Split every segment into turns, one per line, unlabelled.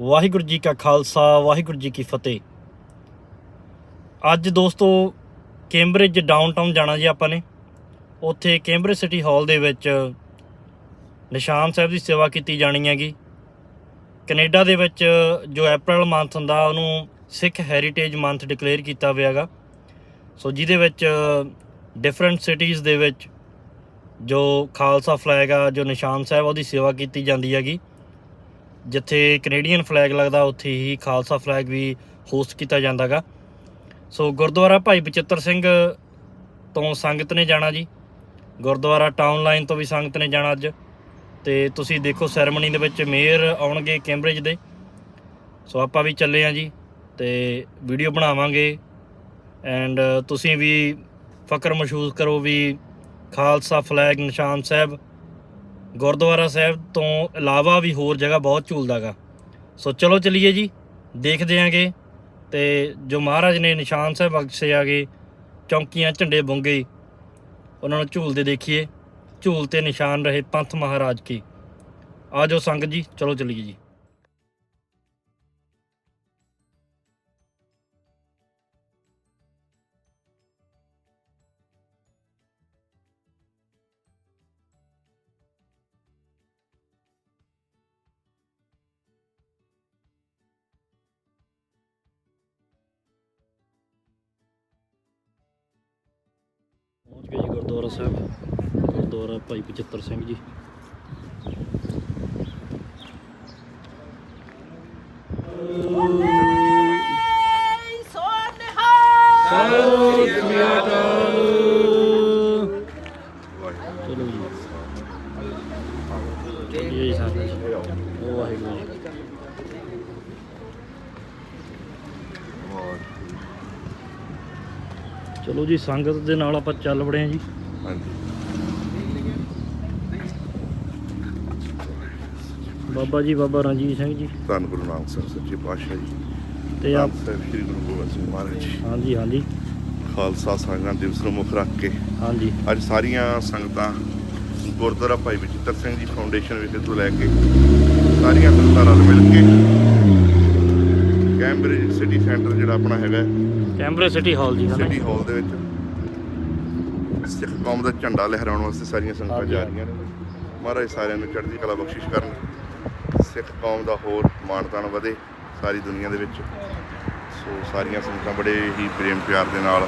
ਵਾਹਿਗੁਰੂ ਜੀ ਕਾ ਖਾਲਸਾ, ਵਾਹਿਗੁਰੂ ਜੀ ਕੀ ਫਤਿਹ। ਅੱਜ ਦੋਸਤੋ, ਕੈਂਬਰਿਜ ਡਾਊਨਟਾਊਨ ਜਾਣਾ ਜੀ ਆਪਾਂ ਨੇ। ਉੱਥੇ ਕੈਂਬਰਿਜ ਸਿਟੀ ਹਾਲ ਦੇ ਵਿੱਚ ਨਿਸ਼ਾਨ ਸਾਹਿਬ ਦੀ ਸੇਵਾ ਕੀਤੀ ਜਾਣੀ ਹੈਗੀ। ਕੈਨੇਡਾ ਦੇ ਵਿੱਚ ਜੋ April ਮੰਥ ਹੁੰਦਾ, ਉਹਨੂੰ ਸਿੱਖ ਹੈਰੀਟੇਜ ਮੰਥ ਡਿਕਲੇਅਰ ਕੀਤਾ ਹੋਇਆ ਹੈਗਾ। ਸੋ ਜਿਹਦੇ ਵਿੱਚ ਡਿਫਰੈਂਟ ਸਿਟੀਜ਼ ਦੇ ਵਿੱਚ ਜੋ ਖਾਲਸਾ ਫਲੈਗ ਆ, ਜੋ ਨਿਸ਼ਾਨ ਸਾਹਿਬ ਉਹਦੀ ਸੇਵਾ ਕੀਤੀ ਜਾਂਦੀ ਹੈਗੀ। ਜਿੱਥੇ ਕੈਨੇਡੀਅਨ ਫਲੈਗ ਲੱਗਦਾ, ਉੱਥੇ ਹੀ ਖਾਲਸਾ ਫਲੈਗ ਵੀ ਹੋਸਟ ਕੀਤਾ ਜਾਂਦਾਗਾ। ਸੋ ਗੁਰਦੁਆਰਾ ਭਾਈ ਬਚਿੱਤਰ ਸਿੰਘ ਤੋਂ ਸੰਗਤ ਨੇ ਜਾਣਾ ਜੀ। ਗੁਰਦੁਆਰਾ ਟਾਊਨ ਲਾਈਨ ਤੋਂ ਵੀ ਸੰਗਤ ਨੇ ਜਾਣਾ ਅੱਜ। ਤੇ ਤੁਸੀਂ ਦੇਖੋ ਸੈਰੇਮਨੀ ਦੇ ਵਿੱਚ ਮੇਅਰ ਆਉਣਗੇ ਕੈਂਬਰਿਜ ਦੇ। ਸੋ ਆਪਾਂ ਵੀ ਚੱਲੇ ਆ ਜੀ ਤੇ ਵੀਡੀਓ ਬਣਾਵਾਂਗੇ। ਐਂਡ ਤੁਸੀਂ ਵੀ ਫਕਰ ਮਹਿਸੂਸ ਕਰੋ ਵੀ ਖਾਲਸਾ ਫਲੈਗ ਨਿਸ਼ਾਨ ਸਾਹਿਬ ਗੁਰਦੁਆਰਾ ਸਾਹਿਬ ਤੋਂ ਇਲਾਵਾ ਵੀ ਹੋਰ ਜਗ੍ਹਾ ਬਹੁਤ ਝੂਲਦਾਗਾ। ਸੋ ਚਲੋ ਚਲੀਏ ਜੀ, ਦੇਖਦੇ ਆਂਗੇ ਤੇ ਜੋ ਮਹਾਰਾਜ ਨੇ ਨਿਸ਼ਾਨ ਸਾਹਿਬ ਬਖਸ਼ੇ ਆਗੇ, ਚੌਂਕੀਆਂ, ਝੰਡੇ ਬੁੰਗੇ, ਉਹਨਾਂ ਨੂੰ ਝੂਲਦੇ ਦੇਖੀਏ। ਝੂਲ ਤੇ ਨਿਸ਼ਾਨ ਰਹੇ ਪੰਥ ਮਹਾਰਾਜ ਕੀ। ਆਜੋ ਸੰਗਤ ਜੀ, ਚਲੋ ਚਲੀਏ ਜੀ। ਗੁਰਦੁਆਰਾ ਸਾਹਿਬ, ਗੁਰਦੁਆਰਾ ਭਾਈ ਬਚਿੱਤਰ ਸਿੰਘ ਜੀ। ਚਲੋ ਜੀ। ਚਲੋ ਜੀ, ਸੰਗਤ ਦੇ ਨਾਲ ਆਪਾਂ ਚੱਲ ਵੜੇ ਹਾਂ ਜੀ। ਬਾਬਾ ਜੀ ਬਾਬਾ ਰਣਜੀਤ ਸਿੰਘ ਜੀ।
ਧੰਨ ਗੁਰੂ ਨਾਨਕ ਸਾਹਿਬ ਸੱਚੇ ਪਾਤਸ਼ਾਹ ਜੀ।
ਤੇ ਆ
ਧੰਨ ਸਾਹਿਬ ਸ੍ਰੀ ਗੁਰੂ ਗੋਬਿੰਦ ਸਿੰਘ ਮਹਾਰਾਜ ਜੀ।
ਹਾਂਜੀ ਹਾਂਜੀ।
ਖਾਲਸਾ ਸੰਗਤਾਂ ਦਿਵਸ ਨੂੰ ਮੁੱਖ ਰੱਖ ਕੇ
ਹਾਂਜੀ।
ਅੱਜ ਸਾਰੀਆਂ ਸੰਗਤਾਂ ਗੁਰਦੁਆਰਾ ਭਾਈ ਬਚਿੱਤਰ ਸਿੰਘ ਜੀ ਫਾਊਂਡੇਸ਼ਨ ਵਿਖੇ ਤੋਂ ਲੈ ਕੇ ਸਾਰੀਆਂ ਸੰਗਤਾਂ ਨਾਲ ਮਿਲ ਕੇ ਕੈਂਬਰਿਜ ਸਿਟੀ ਸੈਂਟਰ ਜਿਹੜਾ ਆਪਣਾ ਹੈਗਾ
ਕੈਂਬਰੇ ਸਿਟੀ ਹਾਲ ਜੀ?
ਸਿਟੀ ਹਾਲ ਦੇ ਵਿੱਚ ਸਿੱਖ ਕੌਮ ਦਾ ਝੰਡਾ ਲਹਿਰਾਉਣ ਵਾਸਤੇ ਸਾਰੀਆਂ ਸੰਗਤਾਂ। ਜਾ ਰਹੀਆਂ ਨੇ। ਮਹਾਰਾਜ ਸਾਰਿਆਂ ਨੂੰ ਚੜ੍ਹਦੀ ਕਲਾ ਬਖਸ਼ਿਸ਼ ਕਰਨ। ਸਿੱਖ ਕੌਮ ਦਾ ਹੋਰ ਮਾਣਤਾਣ ਵਧੇ ਸਾਰੀ ਦੁਨੀਆ ਦੇ ਵਿੱਚ। ਸੋ ਸਾਰੀਆਂ ਸੰਗਤਾਂ ਬੜੇ ਹੀ ਪ੍ਰੇਮ ਪਿਆਰ ਦੇ ਨਾਲ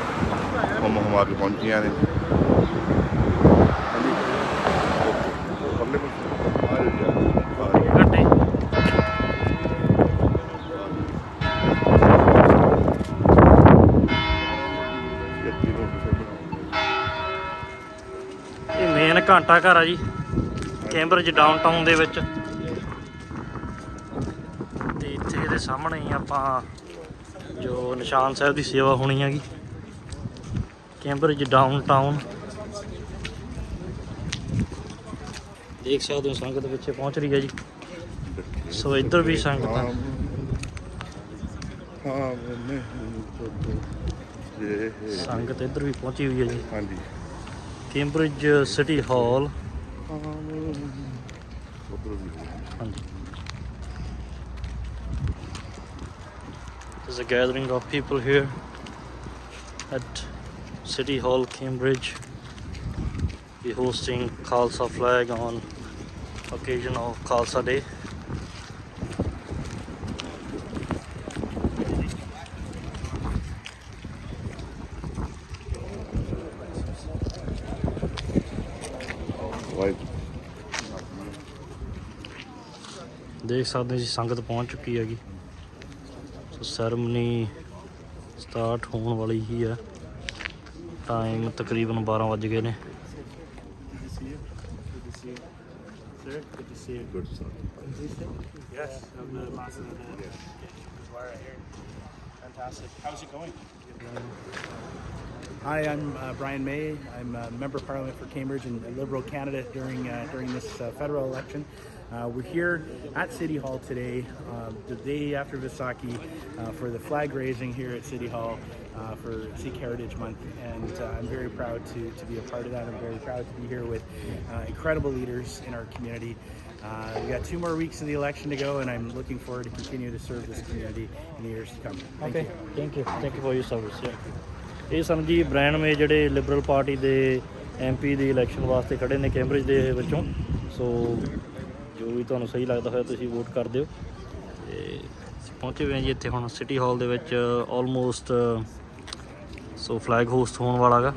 ਹੁਮ ਹੁਮਾ ਕੇ ਪਹੁੰਚੀਆਂ ਨੇ ਹਾਂਜੀ ਓਕੇ ਪਰਲੇ ਪਾਸੇ ਆ ਜਾਓ ਜੀ, ਆ ਜਾਓ।
ਗੱਡੇ
ਗੱਡੀ ਨੂੰ
ਇਹ ਮੇਨ ਘੰਟਾ ਘਰ ਆ ਜੀ ਕੈਂਬਰਿਜ ਡਾਊਨਟਾਊਨ ਦੇ ਵਿੱਚ ਤੇ ਇੱਥੇ ਇਹਦੇ ਸਾਹਮਣੇ ਹੀ ਆਪਾਂ ਜੋ ਨਿਸ਼ਾਨ ਸਾਹਿਬ ਦੀ ਸੇਵਾ ਹੋਣੀ ਹੈਗੀ ਕੈਂਬਰਿਜ ਡਾਊਨਟਾਊਨ ਦੇਖ ਸਕਦੇ ਹੋ ਸੰਗਤ ਪਿੱਛੇ ਪਹੁੰਚ ਰਹੀ ਹੈ ਜੀ ਸੋ ਇੱਧਰ ਵੀ ਸੰਗਤਾਂ ਸੰਗਤ ਇੱਧਰ ਵੀ ਪਹੁੰਚੀ ਹੋਈ ਹੈ ਜੀ
ਹਾਂਜੀ
ਕੈਂਬਰਿਜ ਸਿਟੀ ਹਾਲ
ਉਧਰ ਵੀ
ਹਾਂਜੀ There's a gathering of people here at City Hall, Cambridge. Be hosting Khalsa flag on occasion of Khalsa Day. ਦੇਖ ਸਕਦੇ ਜੀ ਸੰਗਤ ਪਹੁੰਚ ਚੁੱਕੀ ਹੈਗੀ ਸੋ ਸੈਰਮਨੀ ਸਟਾਰਟ ਹੋਣ ਵਾਲੀ ਹੀ ਹੈ ਟਾਈਮ ਤਕਰੀਬਨ 12 ਵੱਜ ਗਏ ਨੇ
good sir
Yes, I'm the boss of the Wire right here. Fantastic. How's it going? Hi, I'm uh, Brian May. I'm a member of Parliament for Cambridge and Liberal Canada during uh, during this uh, federal election. Uh, we're here at City Hall today, um, the day after Visaki, uh, for the flag raising here at City Hall uh, for Sikh Heritage Month. And uh, I'm very proud to, to be a part of that. I'm very proud to be here with uh, incredible leaders in our community. Uh, we've got two more weeks of the election to go, and I'm looking forward to continue to serve this community in the years to come. Thank
okay,
you.
thank you. Thank you for your service. Yeah. ਇਹ ਸਮਝੀ brand ਮੇ ਜਿਹੜੇ Liberal party ਦੇ MP ਦੀ election ਵਾਸਤੇ ਖੜੇ ਨੇ Cambridge ਦੇ ਵਿੱਚੋਂ ਸੋ ਵੀ ਤੁਹਾਨੂੰ ਸਹੀ ਲੱਗਦਾ ਹੋਇਆ ਤੁਸੀਂ ਵੋਟ ਕਰ ਦਿਓ ਤੇ ਪਹੁੰਚੇ ਹੋਏ ਹਾਂ ਜੀ ਇੱਥੇ ਹੁਣ ਸਿਟੀ ਹਾਲ ਦੇ ਵਿੱਚ ਆਲਮੋਸਟ ਸੋ ਫਲੈਗ ਹੋਸਟ ਹੋਣ ਵਾਲਾ ਗਾ।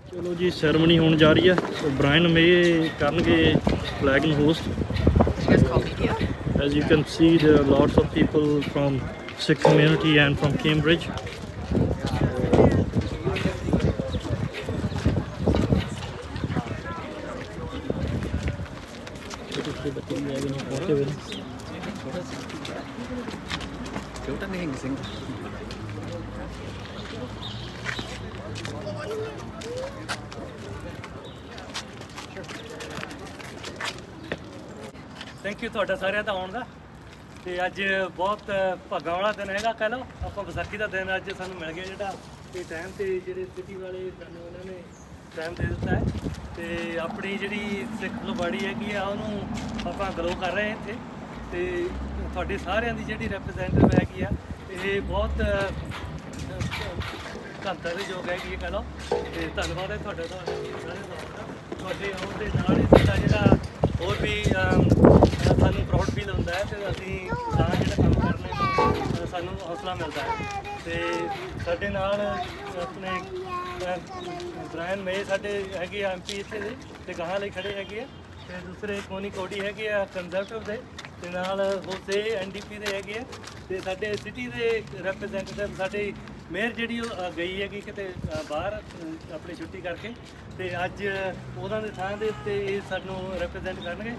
ਚਲੋ ਜੀ ਸੈਰਮਨੀ ਹੋਣ ਜਾ ਰਹੀ ਹੈ ਸੋ ਬ੍ਰਾਇਨ ਮੇ ਕਰਨਗੇ ਫਲੈਗ ਨੂੰ host As you can see, there are lots of people from Sikh community and from Cambridge. Thank you ਤੁਹਾਡਾ ਸਾਰਿਆਂ ਦਾ ਆਉਣ ਦਾ ਤੇ ਅੱਜ ਬਹੁਤ ਭਾਗਾਂ ਵਾਲਾ ਦਿਨ ਹੈਗਾ। ਕਹਿ ਲਓ, ਆਪਾਂ ਵਿਸਾਖੀ ਦਾ ਦਿਨ ਅੱਜ ਸਾਨੂੰ ਮਿਲ ਗਿਆ ਜਿਹੜਾ। ਤੇ ਟਾਈਮ ਤੇ ਜਿਹੜੇ ਸਿਟੀ ਵਾਲੇ ਸਾਨੂੰ ਉਹਨਾਂ ਨੇ ਟਾਈਮ ਦੇ ਦਿੱਤਾ ਹੈ। ਤੇ ਆਪਣੀ ਜਿਹੜੀ ਸਿੱਖ ਲਬਾੜੀ ਹੈਗੀ ਆ, ਉਹਨੂੰ ਆਪਾਂ ਗਲੋ ਕਰ ਰਹੇ ਹਾਂ ਇੱਥੇ। ਤੇ ਤੁਹਾਡੇ ਸਾਰਿਆਂ ਦੀ ਜਿਹੜੀ ਰਿਪਰੈਜ਼ੈਂਟੇਟਿਵ ਹੈਗੀ ਆ, ਇਹ ਬਹੁਤ ਘੰਟਾ ਦੇ ਯੋਗ ਹੈਗੀ ਹੈ, ਕਹ ਲਓ। ਤੇ ਧੰਨਵਾਦ ਹੈ ਤੁਹਾਡਾ ਤੁਹਾਡਾ ਸਾਰਿਆਂ ਦਾ। ਤੁਹਾਡੇ ਆਉਣ ਦੇ ਨਾਲ ਹੀ ਸਾਡਾ ਜਿਹੜਾ ਹੋਰ ਵੀ ਸਾਨੂੰ ਪ੍ਰਾਊਡ ਫੀਲ ਹੁੰਦਾ ਹੈ ਤੇ ਅਸੀਂ ਕਿਸਾਨ ਜਿਹੜਾ ਕੰਮ ਕਰਨੇ ਸਾਨੂੰ ਹੌਸਲਾ ਮਿਲਦਾ ਹੈ। ਤੇ ਸਾਡੇ ਨਾਲ ਆਪਣੇ ਬ੍ਰਾਇਨ ਮੇ ਸਾਡੇ ਹੈਗੇ ਐਮਪੀ ਇੱਥੇ ਦੇ, ਤੇ ਗਾਹਾਂ ਲਈ ਖੜੇ ਹੈਗੇ ਆ। ਤੇ ਦੂਸਰੇ ਕੋਨੀ ਕੋਡੀ ਹੈਗੇ ਆ ਕੰਜ਼ਰਵੇਟਿਵ ਦੇ, ਤੇ ਨਾਲ ਹੋਸੇ ਐਨਡੀਪੀ ਦੇ ਹੈਗੇ ਆ। ਤੇ ਸਾਡੇ ਸਿਟੀ ਦੇ ਰਿਪਰੈਜ਼ੈਂਟੇਟਿਵ ਸਾਡੇ ਮੇਅਰ ਜਿਹੜੀ ਉਹ ਗਈ ਹੈਗੀ ਕਿਤੇ ਬਾਹਰ ਆਪਣੀ ਛੁੱਟੀ ਕਰਕੇ। ਤੇ ਅੱਜ ਉਹਨਾਂ ਦੇ ਥਾਂ ਦੇ ਉੱਤੇ ਇਹ ਸਾਨੂੰ ਰਿਪਰੈਜ਼ੈਂਟ ਕਰਨਗੇ।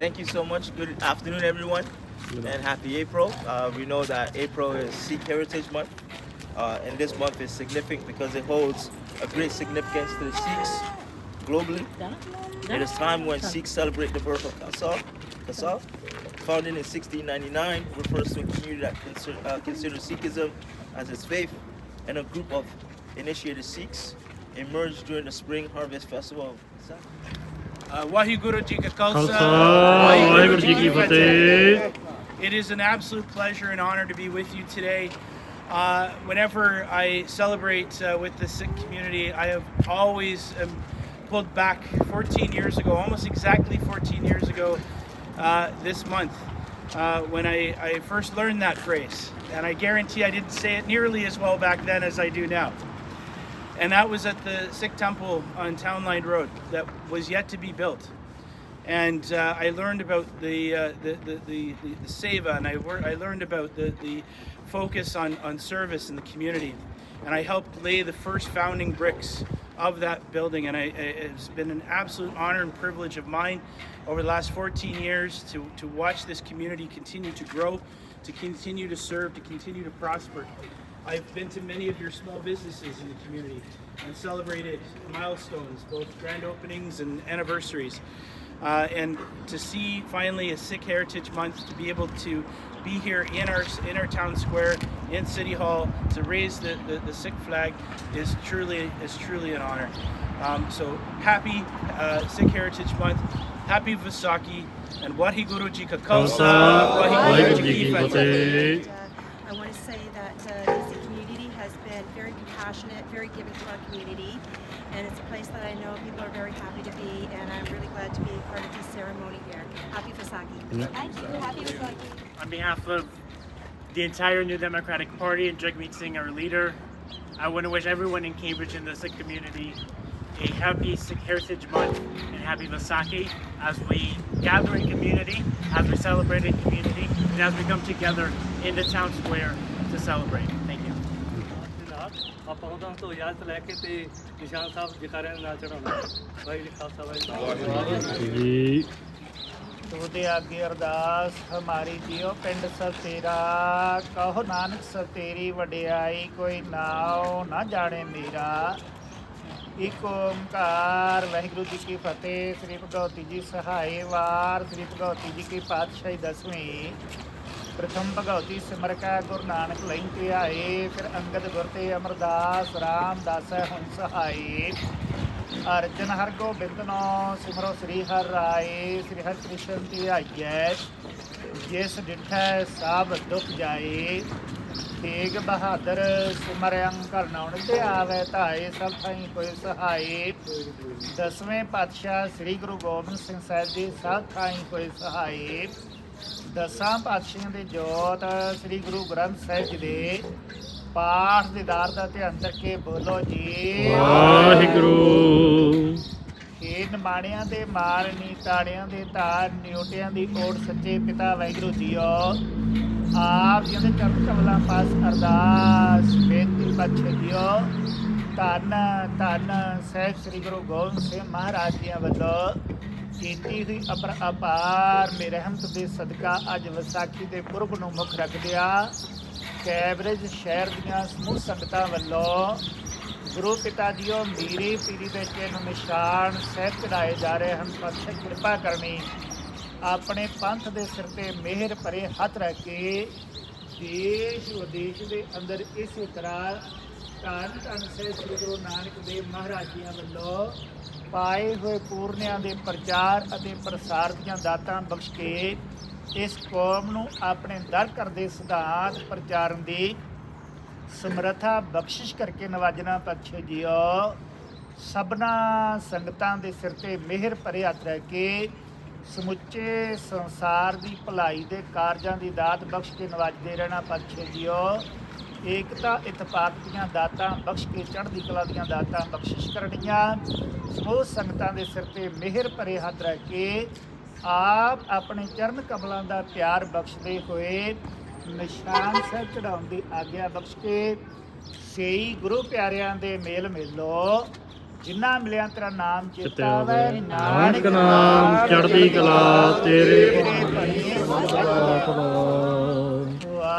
Thank you so much. Good afternoon, everyone, and happy April. Uh, we know that April is Sikh Heritage Month, uh, and this month is significant because it holds a great significance to the Sikhs globally. It is time when Sikhs celebrate the birth of Kasaf. Kasaf, founded in 1699, refers to a community that consider, uh, considers Sikhism as its faith, and a group of initiated Sikhs emerged during the spring harvest festival of Kasaf.
Uh, Wahiguru Ji It is an absolute pleasure and honor to be with you today. Uh, whenever I celebrate uh, with the Sikh community, I have always um, pulled back 14 years ago, almost exactly 14 years ago uh, this month, uh, when I, I first learned that phrase. And I guarantee I didn't say it nearly as well back then as I do now. And that was at the Sikh temple on Town Line Road that was yet to be built. And uh, I learned about the, uh, the, the, the, the, seva and I, I learned about the, the focus on, on service in the community. And I helped lay the first founding bricks of that building. And I- it's been an absolute honor and privilege of mine over the last 14 years to, to watch this community continue to grow, to continue to serve, to continue to prosper. I've been to many of your small businesses in the community and celebrated milestones, both grand openings and anniversaries. Uh, and to see finally a Sick Heritage Month, to be able to be here in our in our town square, in City Hall, to raise the, the, the Sick flag is truly is truly an honor. Um, so happy uh, Sick Heritage Month, happy Vasaki, and Wahi Guruji ka Khalsa, Wahi
Guruji
ki
very compassionate, very giving to our community, and it's a place that I know people are very happy to be, and I'm really glad to be part of this ceremony here. Happy Vasaki. Thank you. Happy Vasaki.
On behalf of the entire New Democratic Party and Jagmeet Singh, our leader, I want to wish everyone in Cambridge and the Sikh community a happy Sikh Heritage Month and happy Vaisakhi as we gather in community, as we celebrate in community, and as we come together in the town square to celebrate.
ਆਪਾਂ ਉਹਨਾਂ ਤੋਂ ਇਜਾਜ਼ਤ ਲੈ ਕੇ ਤੇ ਨਿਸ਼ਾਨ ਸਾਹਿਬ ਜਕਾਰਿਆਂ ਦੇ ਨਾਲ ਚੜਾਉਣਾ ਵਾਹਿਗੁਰੂ ਜੀ ਖਾਲਸਾ ਵਾਹਿਗੁਰੂ ਜੀ
ਤੁਹਦੇ ਅੱਗੇ ਅਰਦਾਸ ਹਮਾਰੀ ਜੀਓ ਪਿੰਡ ਸਭ ਤੇਰਾ ਕਹੋ ਨਾਨਕ ਸਭ ਤੇਰੀ ਵਡਿਆਈ ਕੋਈ ਨਾਉ ਨਾ ਜਾਣੇ ਮੇਰਾ। ਇੱਕ ਓੰਕਾਰ ਵਾਹਿਗੁਰੂ ਜੀ ਕੀ ਫਤਿਹ ਸ੍ਰੀ ਭਗਵਤੀ ਜੀ ਸਹਾਏ ਵਾਰ ਸ੍ਰੀ ਭਗਵਤੀ ਜੀ ਕੀ ਪਾਤਸ਼ਾਹੀ ਦਸਵੀਂ। ਪ੍ਰਥਮ ਭਗਵਤੀ ਸਿਮਰ ਕਾ ਗੁਰੂ ਨਾਨਕ ਲਈ ਤੇ ਆਏ, ਫਿਰ ਅੰਗਦ ਗੁਰ ਤੇ ਅਮਰਦਾਸ, ਰਾਮਦਾਸ ਹੁਣ ਸਹਾਈ। ਅਰਜਨ ਹਰ ਗੋਬਿੰਦ ਨੋ, ਸਿਮਰੋ ਸ੍ਰੀ ਹਰਿ ਰਾਏ, ਸ੍ਰੀ ਹਰਿ ਕ੍ਰਿਸ਼ਨ ਤੇ ਆਈਐ। ਜਿਸ ਡਿਠੈ ਸਭ ਦੁਖ ਜਾਏ, ਤੇਗ ਬਹਾਦਰ ਸਿਮਰ ਅੰਕਲ ਨਾਉਣ ਤੇ ਆਵੇ ਧਾਏ ਸਭ ਥਾਈ ਕੋਈ ਸਹਾਈ। ਦਸਵੇਂ ਪਾਤਸ਼ਾਹ ਸ੍ਰੀ ਗੁਰੂ ਗੋਬਿੰਦ ਸਿੰਘ ਸਾਹਿਬ ਜੀ ਸਭ ਥਾਈ ਕੋਈ ਸਹਾਈ। ਦਸਾਂ ਪਾਤਸ਼ਾਹਾਂ ਦੇ ਜੋਤ ਸ੍ਰੀ ਗੁਰੂ ਗ੍ਰੰਥ ਸਾਹਿਬ ਜੀ ਦੇ ਪਾਠ ਦੇ ਦਾਰ ਦਾ ਧਿਆਨ ਕਰਕੇ ਬੋਲੋ ਜੀ।
ਵਾਹਿਗੁਰੂ।
ਏ ਨਿਮਾਣਿਆਂ ਦੇ ਮਾਰਨੀ ਤਾੜਿਆਂ ਦੇ ਤਾਰ ਨਿਉਟਿਆਂ ਦੀ ਓਟ ਸੱਚੇ ਪਿਤਾ ਵਾਹਿਗੁਰੂ ਜੀਓ। ਆਪ ਜੀ ਦੇ ਚਰਨ ਕਮਲਾਂ ਪਾਸ ਅਰਦਾਸ ਬੇਨਤੀ ਬਖਸ਼ੇ ਦਿਓ ਧੰਨ ਧੰਨ ਸਹਿਬ ਸ੍ਰੀ ਗੁਰੂ ਗੋਬਿੰਦ ਸਿੰਘ ਮਹਾਰਾਜ ਜੀ ਵੱਲੋਂ। ਕੀਤੀ ਹੋਈ ਅਪਰ, ਅਪਾਰ ਮੇ ਦੇ ਸਦਕਾ ਅੱਜ ਵਿਸਾਖੀ ਦੇ ਪੁਰਬ ਨੂੰ ਮੁੱਖ ਰੱਖਦਿਆਂ ਕੈਬਰੇਜ ਸ਼ਹਿਰ ਦੀਆਂ ਸਮੂਹ ਸੰਗਤਾਂ ਵੱਲੋਂ ਗੁਰੂ ਪਿਤਾ ਜੀਓ ਮੀਰੀ ਪੀਰੀ ਦੇ ਚਿੰਨ੍ਹ ਨਿਸ਼ਾਨ ਸਹਿਤ ਚੜਾਏ ਜਾ ਰਹੇ ਹਨ। ਪਾਤਸ਼ਾਹ ਕਿਰਪਾ ਕਰਨੀ ਆਪਣੇ ਪੰਥ ਦੇ ਸਿਰ ਤੇ ਮਿਹਰ ਭਰੇ ਹੱਥ ਰੱਖ ਕੇ ਦੇਸ਼ ਵਿਦੇਸ਼ ਦੇ ਅੰਦਰ ਇਸੇ ਤਰ੍ਹਾਂ ਧੰਨ ਧੰਨ ਸੇ ਸ੍ਰੀ ਗੁਰੂ ਨਾਨਕ ਦੇਵ ਮਹਾਰਾਜ ਜੀਆਂ ਵੱਲੋਂ ਪਾਏ ਹੋਏ ਪੂਰਨਿਆਂ ਦੇ ਪ੍ਰਚਾਰ ਅਤੇ ਪ੍ਰਸਾਰ ਦੀਆਂ ਦਾਤਾਂ ਬਖਸ਼ ਕੇ ਇਸ ਕੌਮ ਨੂੰ ਆਪਣੇ ਦਰ ਕਰਦੇ ਸਿਧਾਂਤ ਪ੍ਰਚਾਰਨ ਦੀ ਸਮਰੱਥਾ ਬਖਸ਼ਿਸ਼ ਕਰਕੇ ਨਵਾਜਣਾ ਬਖਸ਼ੇ ਜੀਓ। ਸਭਨਾ ਸੰਗਤਾਂ ਦੇ ਸਿਰ ਤੇ ਮਿਹਰ ਭਰੇ ਹੱਥ ਰਹਿ ਕੇ ਸਮੁੱਚੇ ਸੰਸਾਰ ਦੀ ਭਲਾਈ ਦੇ ਕਾਰਜਾਂ ਦੀ ਦਾਤ ਬਖਸ਼ ਕੇ ਨਵਾਜਦੇ ਰਹਿਣਾ ਬਖਸ਼ੇ ਜੀਓ। ਏਕਤਾ ਇਤਫਾਕ ਦੀਆਂ ਦਾਤਾਂ ਬਖਸ਼ ਕੇ ਚੜ੍ਹਦੀ ਕਲਾ ਦੀਆਂ ਦਾਤਾਂ ਬਖਸ਼ਿਸ਼ ਕਰਨੀਆਂ। ਸਮੂਹ ਸੰਗਤਾਂ ਦੇ ਸਿਰ ਤੇ ਮਿਹਰ ਭਰੇ ਹੱਥ ਰਹਿ ਕੇ ਆਪ ਆਪਣੇ ਚਰਨ ਕਮਲਾਂ ਦਾ ਪਿਆਰ ਬਖਸ਼ਦੇ ਹੋਏ ਨਿਸ਼ਾਨ ਸਾਹਿਬ ਚੜਾਉਣ ਦੀ ਆਗਿਆ ਬਖਸ਼ ਕੇ ਸੇਈ ਗੁਰੂ ਪਿਆਰਿਆਂ ਦੇ ਮੇਲ ਮੇਲੋ। ਜਿਨ੍ਹਾਂ ਮਿਲਿਆ ਤੇਰਾ ਨਾਮ ਚਿਤਾਵੇ।
ਨਾਨਕ ਨਾਮ ਚੜ੍ਹਦੀ ਕਲਾ ਤੇਰੇ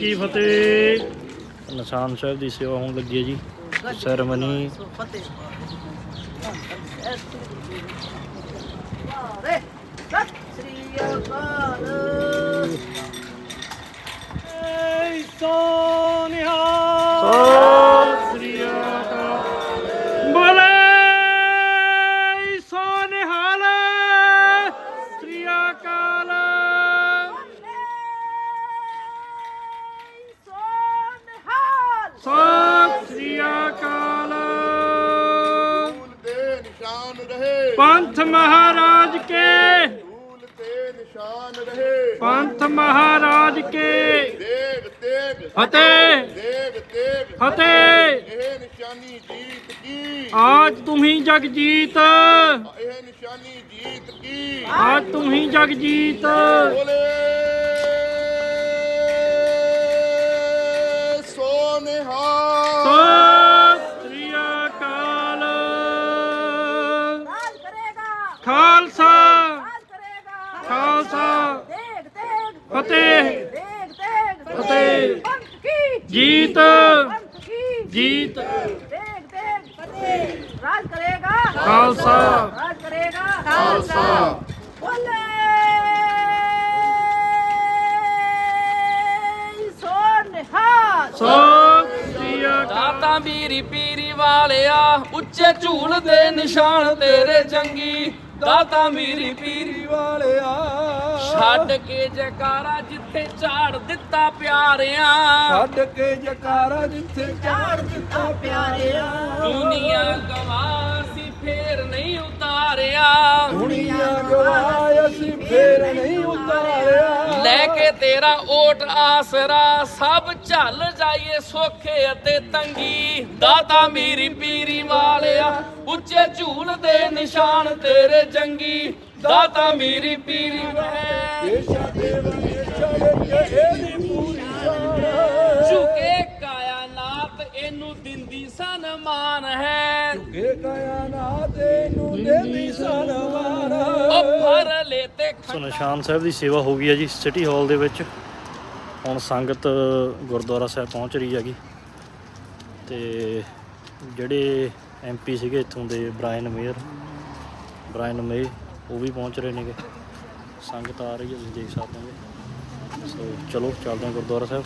ਕੀ ਫਤਿਹ? ਨਿਸ਼ਾਨ ਸਾਹਿਬ ਦੀ ਸੇਵਾ ਹੋਣ ਲੱਗੀ ਹੈ ਜੀ। ਸੈਰਮਨੀ ਸਤਿ ਫਤਿਹ।
ਦੇਗ ਤੇਗ
ਫਤਿਹ।
ਇਹ ਨਿਸ਼ਾਨੀ ਜੀਤ ਕੀ?
ਆਜ ਤੁਮੀ ਜਗ ਜੀਤ।
ਇਹ ਨਿਸ਼ਾਨੀ ਜੀਤ ਕੀ?
ਆਜ ਤੁਮੀ ਜਗ ਜੀਤ।
ਬੋਲੇ। ਸੋ ਨਿਹਾਲ।
ਸਤਿ ਸ਼੍ਰੀ ਅਕਾਲ। ਖਾਲਸਾ ਖਾਲਸਾ। ਫਤਿਹ ਫਤਿਹ। ਜੀਤ। ਜੀਤ।
ਰਾਜ ਕਰੇਗਾ।
ਖਾਲਸਾ।
ਰਾਜ ਕਰੇਗਾ।
ਖਾਲਸਾ।
ਬੋਲੇ। ਸੋ ਨਿਹਾਲ।
ਸਤਿ ਸ਼੍ਰੀ ਅਕਾਲ
ਦਾਤਾ ਮੀਰੀ ਪੀਰੀ ਵਾਲਿਆ ਉੱਚੇ ਝੂਲ ਦੇ ਨਿਸ਼ਾਨ ਤੇਰੇ ਜੰਗੀ ਦਾਤਾ ਮੀਰੀ ਪੀਰੀ। ਵਾਲਿਆ। ਛੱਡ ਕੇ ਜਕਾਰਾ ਜਿੱਥੇ ਝਾੜ ਦਿੱਤਾ ਪਿਆਰਿਆਂ। ਛੱਡ ਕੇ ਜਕਾਰਾ ਜਿੱਥੇ ਝਾੜ ਦਿੱਤਾ ਪਿਆਰਿਆਂ। ਦੁਨੀਆ ਗਵਾਰ ਸੀ ਫੇਰ ਨਹੀਂ ਉਤਾਰਿਆ। ਦੁਨੀਆ ਗਵਾਰ ਤੇਰਾ ਓਟ ਆਸਰਾ ਸਭ ਝੱਲ ਜਾਈਏ ਸੋਖੇ ਅਤੇ ਤੰਗੀ। ਦਾਤਾ ਮੇਰੀ ਪੀਰੀ ਵਾਲਿਆ ਉੱਚੇ ਝੂਲ ਦੇ ਨਿਸ਼ਾਨ ਤੇਰੇ ਜੰਗੀ। ਦਾਤਾ ਮੇਰੀ ਪੀਰੀ ਝੁਕੇ ਕਾਇਨਾਤ ਇਹਨੂੰ ਦਿੰਦੀ ਸਨਮਾਨ ਹੈ। ਝੁਕੇ ਕਾਇਨਾਤ ਇਹਨੂੰ ਦਿੰਦੀ ਸਨਮਾਨ ਉਹ ਫਰ ਲੈ
ਸੋ ਨਿਸ਼ਾਨ ਸਾਹਿਬ ਦੀ ਸੇਵਾ ਹੋ ਗਈ ਹੈ ਜੀ ਸਿਟੀ ਹਾਲ ਦੇ ਵਿੱਚ। ਹੁਣ ਸੰਗਤ ਗੁਰਦੁਆਰਾ ਸਾਹਿਬ ਪਹੁੰਚ ਰਹੀ ਹੈਗੀ। ਤੇ ਜਿਹੜੇ ਐਮਪੀ ਸੀਗੇ ਇੱਥੋਂ ਦੇ ਬ੍ਰਾਇਨ ਮੇਅਰ ਬ੍ਰਾਇਨ ਮੇ ਉਹ ਵੀ ਪਹੁੰਚ ਰਹੇ ਨੇਗੇ। ਸੰਗਤ ਆ ਰਹੀ ਹੈ ਤੁਸੀਂ ਦੇਖ ਸਕਦੇ ਹੋ। ਸੋ ਚਲੋ, ਚੱਲਦੇ ਹਾਂ ਗੁਰਦੁਆਰਾ ਸਾਹਿਬ।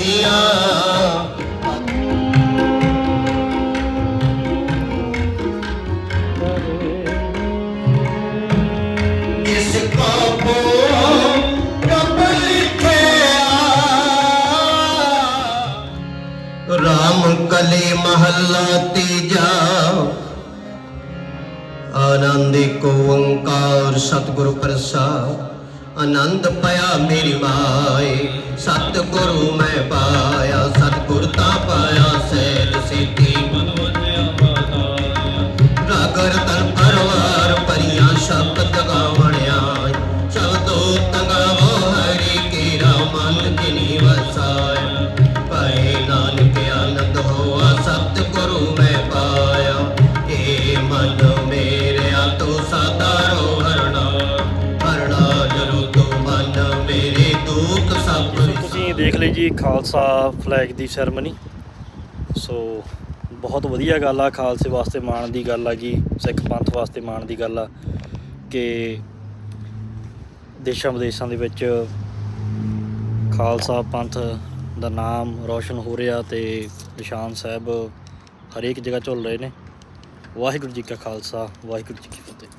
ਰਾਮ ਕਲੇ ਮਹੱਲਾ ਤੀਜਾ। ਆਨੰਦ ਕੋ ਓੰਕਾਰ ਸਤਿਗੁਰ ਪ੍ਰਸਾਦ। ਆਨੰਦ ਪਿਆ ਮੇਰੀ ਮਾਏ। ਸਤਿਗੁਰੂ ਮੈਂ ਪਾਇਆ ਸਤਿਗੁਰ ਤਾਂ ਪਾਇਆ।
ਦੇਖ ਲਈ ਜੀ ਖਾਲਸਾ ਫਲੈਗ ਦੀ ਸੈਰਮਨੀ ਸੋ ਬਹੁਤ ਵਧੀਆ ਗੱਲ ਆ, ਖਾਲਸੇ ਵਾਸਤੇ ਮਾਣ ਦੀ ਗੱਲ ਆ ਜੀ, ਸਿੱਖ ਪੰਥ ਵਾਸਤੇ ਮਾਣ ਦੀ ਗੱਲ ਆ ਕਿ ਦੇਸ਼ਾਂ ਵਿਦੇਸ਼ਾਂ ਦੇ ਵਿੱਚ ਖਾਲਸਾ ਪੰਥ ਦਾ ਨਾਮ ਰੌਸ਼ਨ ਹੋ ਰਿਹਾ ਤੇ ਨਿਸ਼ਾਨ ਸਾਹਿਬ ਹਰੇਕ ਜਗ੍ਹਾ ਝੁੱਲ ਰਹੇ ਨੇ। ਵਾਹਿਗੁਰੂ ਜੀ ਕਾ ਖਾਲਸਾ, ਵਾਹਿਗੁਰੂ ਜੀ ਕੀ ਫਤਿਹ।